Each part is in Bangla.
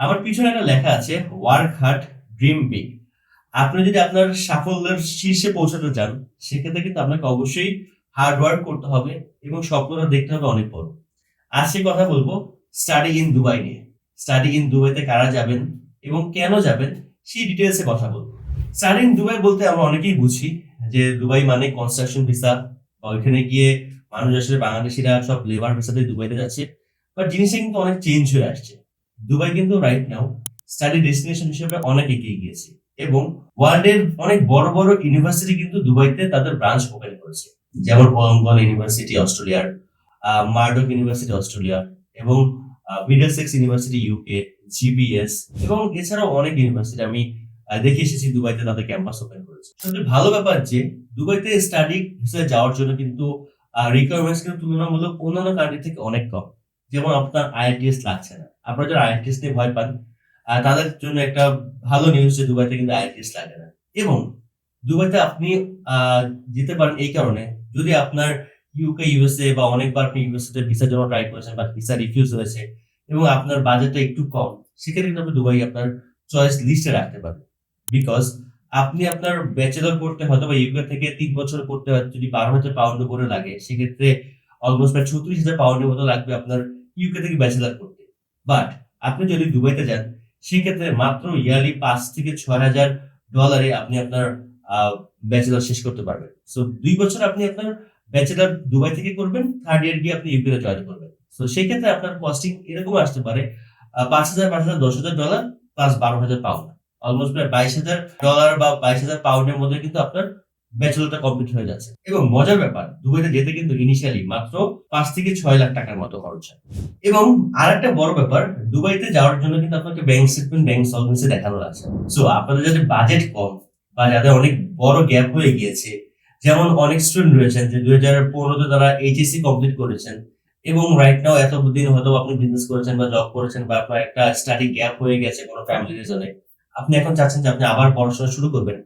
আমার পিছনে একটা লেখা আছে ওয়ার্ক হার্ড ড্রিম বিগ আপনি যদি আপনার সাফল্যের শীর্ষে পৌঁছাতে চান, সেক্ষেত্রে কিন্তু আপনাকে অবশ্যই হার্ড ওয়ার্ক করতে হবে এবং স্বপ্নটা দেখতে হবে অনেক বড়। আজকে কথা বলব স্টাডি ইন দুবাই নিয়ে। স্টাডি ইন দুবাইতে কারা যাবেন এবং কেন যাবেন, সেই ডিটেলসে কথা বলব। স্টাডি ইন দুবাই বলতে আমরা অনেকেই বুঝি যে দুবাই মানে কনস্ট্রাকশন ভিসা ওইখানে গিয়ে মানুষ আসলে বাংলাদেশিরা সব লেবার ভিসাতে দুবাইতে যাচ্ছে। বাট জিনিসটা কিন্তু অনেক চেঞ্জ হয়ে আসছে। দুবাই কিন্তু রাইট নাও স্টাডি ডেস্টিনেশন হিসেবে অনেক এগিয়ে গিয়েছে এবং ওয়ার্ল্ডের অনেক বড় বড় ইউনিভার্সিটি কিন্তু দুবাইতে তাদের ব্রাঞ্চ ওপেন করেছে। যেমন বলঙ্গল ইউনিভার্সিটি অস্ট্রেলিয়ার মার্ডক ইউনিভার্সিটি অস্ট্রেলিয়া এবং মিডলসেক্স ইউনিভার্সিটি ইউকে জিবিএস এবং এছাড়াও অনেক ইউনিভার্সিটি আমি দেখে এসেছি দুবাইতে তাদের ক্যাম্পাস ওপেন করেছে। সবচেয়ে ভালো ব্যাপার যে দুবাইতে স্টাডি ভিসায় যাওয়ার জন্য কিন্তু রিকোয়ারমেন্টস কিন্তু তুলনামূলক অন্যান্য কান্ট্রি থেকে অনেক কম। যেমন আপনার আইএলটিএস লাগছে না। আপনারা যারা আইএলটিএস নিয়ে ভয় পান তাদের জন্য একটা ভালো নিউজ যে দুবাইতে কিন্তু আইএলটিএস লাগে না। এবং দুবাইতে আপনি যেতে পারেন এই কারণে, যদি আপনার ইউকে ইউএসএ বা অনেকবার আপনি ইউএসএ ভিসার জন্য ট্রাই করেছেন বা ভিসা রিফিউজ হয়েছে এবং আপনার বাজেটটা একটু কম, সেক্ষেত্রে কিন্তু আপনি দুবাই আপনার চয়েস লিস্টে রাখতে পারবেন। বিকজ আপনি আপনার ব্যাচেলর করতে হয়তো বা ইউকে থেকে তিন বছর করতে হয়, যদি বারো হাজার পাউন্ড করে লাগে, সেক্ষেত্রে অলমোস্ট প্রায় ছত্রিশ হাজার পাউন্ডের মতো লাগবে আপনার ইউকে থেকে ব্যাচেলর করতে। বাট আপনি যদি দুবাইতে যান, সেক্ষেত্রে মাত্র ইয়ারলি পাঁচ থেকে ছয় হাজার ডলারে আপনি আপনার ব্যাচেলর শেষ করতে পারবেন। সো দুই বছর আপনি আপনার ব্যাচেলর দুবাই থেকে করবেন থার্ড ইয়ার গিয়ে আপনি ইউকে জয়েন করবেন। তো সেই ক্ষেত্রে আপনার কস্টিং এরকম আসতে পারে পাঁচ হাজার পাঁচ হাজার, দশ হাজার ডলার প্লাস বারো হাজার পাউন্ড অলমোস্ট প্রায় বাইশ হাজার ডলার বা বাইশ হাজার পাউন্ডের মধ্যে কিন্তু আপনার ব্যাচেলরটা কমপ্লিট হয়ে যাচ্ছে। এবং মজার ব্যাপার, দুবাইতে যেতে কিন্তু ইনিশিয়ালি মাত্র পাঁচ থেকে ছয় লাখ টাকার মতো খরচ হয়। এবং আর একটা বড় ব্যাপার, দুবাইতে যাওয়ার জন্য কিন্তু আপনাকে ব্যাংক স্টেটমেন্ট ব্যাংক সলভেন্সি দেখানোর আছে। সো আপনাদের যাদের বাজেট কম বা যাদের অনেক বড় গ্যাপ হয়ে গিয়েছে, যেমন অনেক স্টুডেন্ট রয়েছেন যে দুই হাজার পনেরোতে তারা এইচএসসি কমপ্লিট করেছেন এবং রাইট নাও এত দিন হয়তো আপনি বিজনেস করেছেন বা জব করেছেন বা আপনার একটা স্টাডি গ্যাপ হয়ে গেছে কোনো ফ্যামিলি রিজনে আপনি এখন চাচ্ছেন যে আপনি আবার পড়াশোনা শুরু করবেন।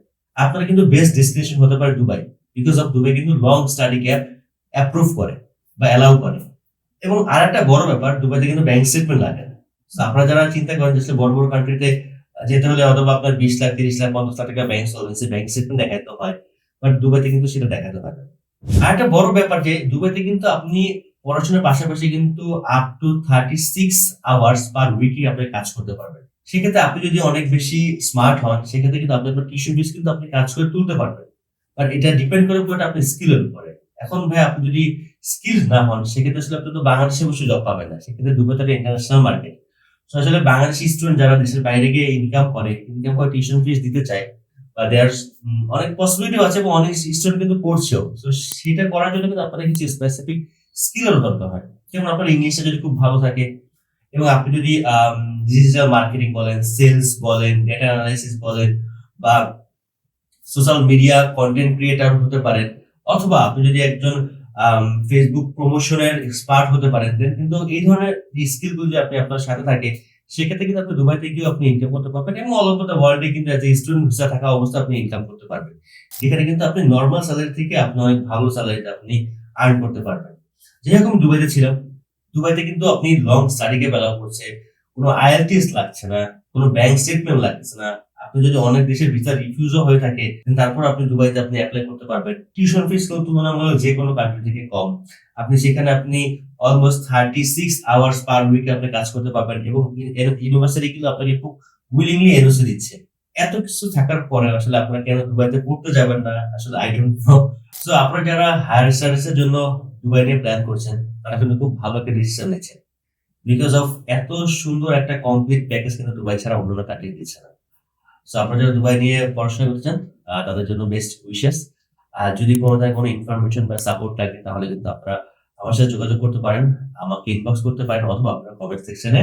আপনার কিন্তু বেস্ট ডেস্টিনেশন হতে পারে দুবাই বিকজ অফ দুবাই কিন্তু লং স্টাডি গ্যাপ অ্যাপ্রুভ করে বা অ্যালাউ করে। এবং আর একটা বড় ব্যাপার দুবাইতে কিন্তু ব্যাংক স্টেটমেন্ট লাগে। না আপনারা যারা চিন্তা করেন যে বড় বড় কান্ট্রিতে যেতে হলে অথবা আপনার বিশ লাখ, তিরিশ লাখ, পঞ্চাশ লাখ টাকা ব্যাংক সলভেন্সি ব্যাংক স্টেটমেন্ট দেখাতে হয় বাট দুবাইতে কিন্তু সেটা দেখাতে না আর একটা বড় ব্যাপার যে দুবাইতে কিন্তু আপনি পড়াশোনার পাশাপাশি কিন্তু up to thirty six hours per উইকই আপনি কাজ করতে পারবেন। সেক্ষেত্রে আপনি যদি অনেক বেশি স্মার্ট হন, সেক্ষেত্রে কিন্তু আপনি আপনার টিউশন ফিস কিন্তু আপনি কাজ করে তুলতে পারবেন। বাট এটা ডিপেন্ড করে পুরোটা আপনি স্কিলের উপরে। এখন ভাই, আপনি যদি স্কিল না হন, সেক্ষেত্রে আসলে আপনি তো বাংলাদেশে বসে জব পাবেন না। সেক্ষেত্রে দুবাইতে ইন্টারন্যাশনাল মার্কেট তো আসলে বাংলাদেশি স্টুডেন্ট যারা দেশের বাইরে গিয়ে ইনকাম করে ইনকাম করে টিউশন ফিস দিতে চায়, বা দেয়ার অনেক পসিবিলিটি আছে এবং অনেক স্টুডেন্ট কিন্তু করছেও। তো সেটা করার জন্য কিন্তু আপনার কিছু স্পেসিফিক স্কিলেরও দরকার হয়। যেমন আপনার ইংলিশটা যদি খুব ভালো থাকে এবং আপনি যদি ডিজিটাল মার্কেটিং বলেন সেলস বলেন ডেটা অ্যানালাইসিস বলেন বা সোশ্যাল মিডিয়া কন্টেন্ট ক্রিয়েটার হতে পারেন অথবা আপনি যদি একজন ফেসবুক প্রমোশনের এক্সপার্ট হতে পারেন, then কিন্তু এই ধরনের স্কিলগুলো যদি আপনি আপনার সাথে থাকে, সেক্ষেত্রে কিন্তু আপনি দুবাইতে গিয়েও আপনি ইনকাম করতে পারবেন এবং অল ওভার দ্য ওয়ার্ল্ডে কিন্তু এজ এ স্টুডেন্ট ভিসা থাকা অবস্থা আপনি ইনকাম করতে পারবেন। যেখানে কিন্তু আপনি নর্মাল স্যালারি থেকে আপনি অনেক ভালো স্যালারিতে আপনি আর্ন করতে পারবেন। যেরকম দুবাইতে ছিলাম দুবাইতে কিন্তু আপনি লং স্টাডিকে বেলাও করছে কোনো আইএলটিএস লাগছে না, কোনো ব্যাংক স্টেটমেন্ট লাগছে না। আপনি যদি অনেক দেশের ভিসা রিফিউজও হয়ে থাকে তারপর আপনি দুবাইতে আপনি অ্যাপ্লাই করতে পারবেন। টিউশন ফিস কিন্তু তুলনামূলক যে কোনো কান্ট্রি থেকে কম। আপনি সেখানে আপনি almost thirty six hours per উইকে আপনি কাজ করতে পারবেন এবং ইউনিভার্সিটি কিন্তু আপনাকে খুব উইলিংলি এনওসি দিচ্ছে। এত কিছু থাকার পরে আসলে আপনারা কেন দুবাইতে পড়তে যাবেন না? আসলে আই ডোন্ট নো সো আপনারা যারা হায়ার স্টাডিজের জন্য দুবাই নিয়ে প্ল্যান করছেন, তারা কিন্তু খুব ভালো একটা ডিসিশন নিচ্ছেন বিকজ অফ এত সুন্দর একটা কমপ্লিট প্যাকেজ কিন্তু দুবাই ছাড়া অন্য কাটিয়ে দিচ্ছে না। সো আপনারা যারা দুবাই নিয়ে পড়াশোনা করতে চান তাদের জন্য বেস্ট উইশেস আর যদি কোনো ধরনের কোনো ইনফরমেশন বা সাপোর্ট লাগে, তাহলে কিন্তু আপনারা আমার সাথে যোগাযোগ করতে পারেন, আমাকে ইনবক্স করতে পারেন, অথবা আপনার কমেন্ট সেকশনে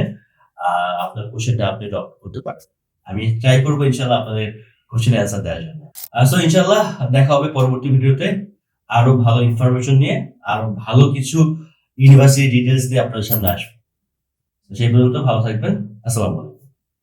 আপনার কোশ্চেনটা আপনি ড্রপ করতে পারেন। আমি ট্রাই করব ইনশাল্লাহ আপনাদের কোশ্চেনে অ্যান্সার দেওয়ার জন্য। সো ইনশাল্লাহ দেখা হবে পরবর্তী ভিডিওতে আরও ভালো ইনফরমেশন নিয়ে, আরও ভালো কিছু ইউনিভার্সিটি ডিটেলস দিয়ে আপনাদের সামনে আসব। সেই পর্যন্ত ভালো থাকবেন। আসসালামু